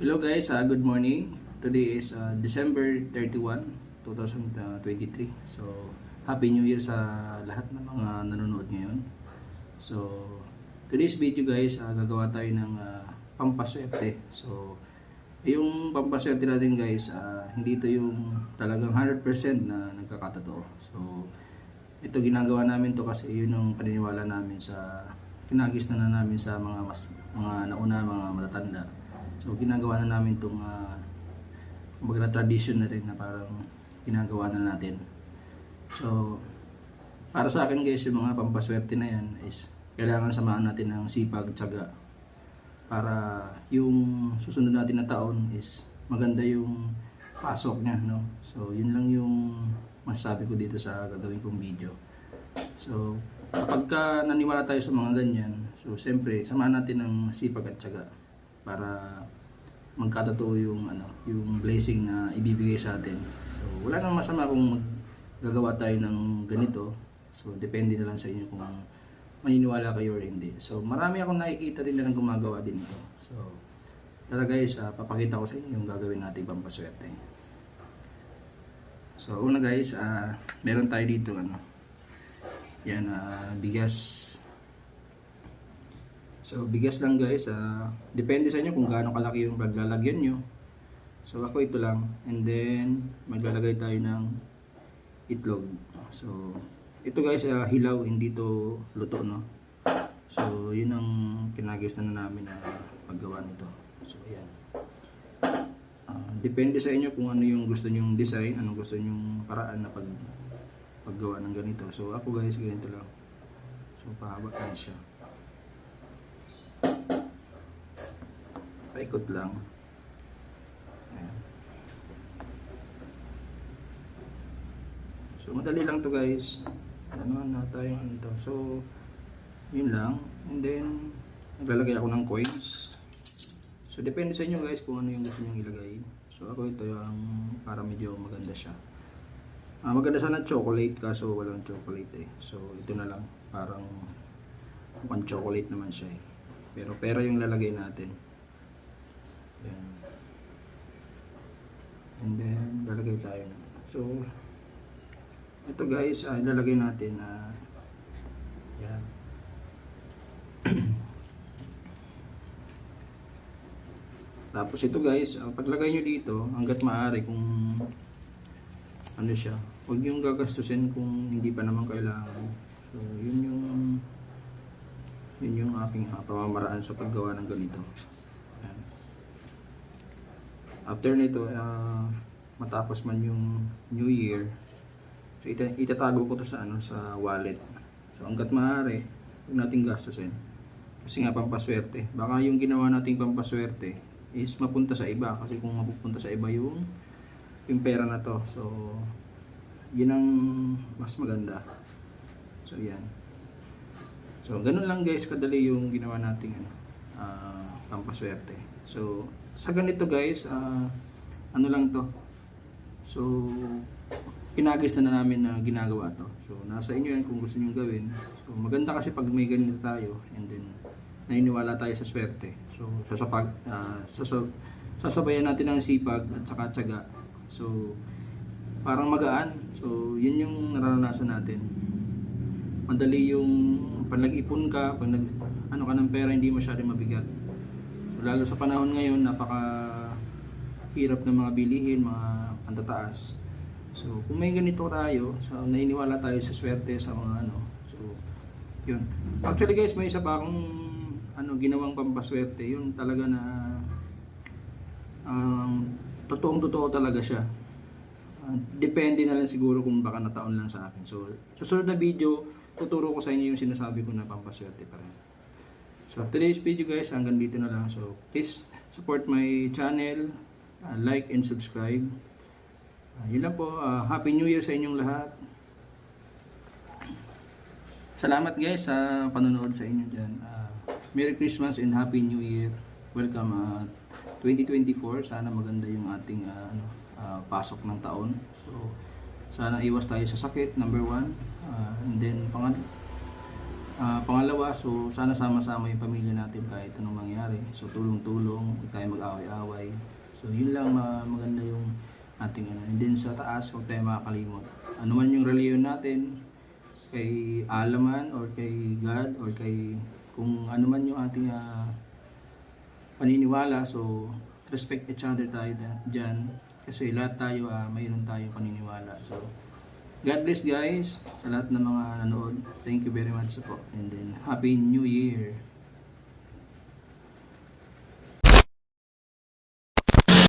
Hello guys, uh, good morning. Today is uh, December 31, 2023. So, Happy New Year sa lahat ng mga nanonood ngayon. So, today's video guys, uh, gagawa tayo ng uh, pampaswerte. So, yung pampaswerte natin guys, uh, hindi ito yung talagang 100% na nagkakatotoo. So, ito ginagawa namin to kasi yun yung paniniwala namin sa kinagis na, na namin sa mga mas mga nauna mga matatanda. So ginagawa na namin itong uh, kumbaga na tradition na rin na parang ginagawa na natin. So para sa akin guys yung mga pampaswerte na yan is kailangan samahan natin ng sipag, tiyaga para yung susunod natin na taon is maganda yung pasok niya no. So yun lang yung masasabi ko dito sa gagawin kong video. So kapag ka naniwala tayo sa mga ganyan, so siyempre samahan natin ng sipag at tiyaga para magkatotoo yung ano, yung blessing na ibibigay sa atin. So wala nang masama kung maggagawa tayo ng ganito. So depende na lang sa inyo kung maniniwala kayo or hindi. So marami akong nakikita rin na gumagawa din ito. So tara guys, ah, papakita ko sa inyo yung gagawin natin pampaswerte. So una guys, ah meron tayo dito ano. Yan ah, bigas. So bigas lang guys, ah depende sa inyo kung gaano kalaki yung paglalagyan nyo. So ako ito lang and then maglalagay tayo ng itlog. So ito guys, ah, hilaw, hindi to luto no. So yun ang kinagistan na namin na paggawa nito. So yan. Ah, depende sa inyo kung ano yung gusto nyong design, anong gusto nyong paraan na pag paggawa ng ganito. So ako guys, ganito lang. So pahaba lang siya. Paikot lang. So madali lang to guys. Ano na tayo ano to. So yun lang. And then naglalagay ako ng coins. So depende sa inyo guys kung ano yung gusto niyo ilagay. So ako ito yung para medyo maganda siya. Ah, maganda sana chocolate kaso walang chocolate eh. So ito na lang parang pang chocolate naman siya eh. Pero pera yung lalagay natin. Yan. And then lalagay tayo. So ito guys, ay lalagay natin na yan. Tapos ito guys, ang paglagay nyo dito, hanggat maaari kung ano siya, huwag yung gagastusin kung hindi pa naman kailangan. So, yun yung yun yung aking uh, pamamaraan sa paggawa ng ganito. After nito, ah, matapos man yung New Year, so ita itatago ko to sa ano sa wallet. So hanggat maaari, huwag nating gastusin. Kasi nga pampaswerte. Baka yung ginawa nating pampaswerte is mapunta sa iba kasi kung mapupunta sa iba yung yung pera na to. So yun ang mas maganda. So yan. So ganun lang guys kadali yung ginawa nating ano ah, pampaswerte. So sa ganito guys, ah, ano lang to. So pinagis na, na namin na ginagawa to. So nasa inyo yan kung gusto niyo gawin. So maganda kasi pag may ganito tayo and then naniniwala tayo sa swerte. So sasapag ah, sasa- sasabayan natin ng sipag at saka tiyaga. So parang magaan. So yun yung nararanasan natin. Madali yung pag nag-ipon ka, pag nag, ano ka ng pera, hindi masyadong mabigat. Lalo sa panahon ngayon, napaka hirap ng mga bilihin, mga pantataas. So, kung may ganito tayo, so, nainiwala tayo sa swerte, sa mga ano. So, yun. Actually guys, may isa pa akong ano, ginawang pampaswerte. Yun talaga na um, totoong totoo talaga siya. Ah, depende na lang siguro kung baka nataon lang sa akin. So, susunod na video, tuturo ko sa inyo yung sinasabi ko na pampaswerte pa rin. So, today's video guys, hanggang dito na lang. So, please support my channel, uh, like and subscribe. Uh, yun lang po. Uh, Happy New Year sa inyong lahat. Salamat guys sa panonood sa inyo dyan. Uh, Merry Christmas and Happy New Year. Welcome uh, 2024. Sana maganda yung ating uh, ano, uh, pasok ng taon. So, sana iwas tayo sa sakit, number one. Uh, and then, pangal Ah, pangalawa, so sana sama-sama yung pamilya natin kahit anong mangyari. So tulong-tulong, huwag tayo mag-away-away. So yun lang ma- maganda yung ating ano. And then sa taas, huwag tayo makakalimot. Ano man yung reliyon natin, kay Alaman or kay God or kay kung ano man yung ating ah, paniniwala. So respect each other tayo dyan. Kasi lahat tayo, ah, mayroon tayo paniniwala. So God bless guys sa lahat ng mga nanood. Thank you very much po. And then Happy New Year.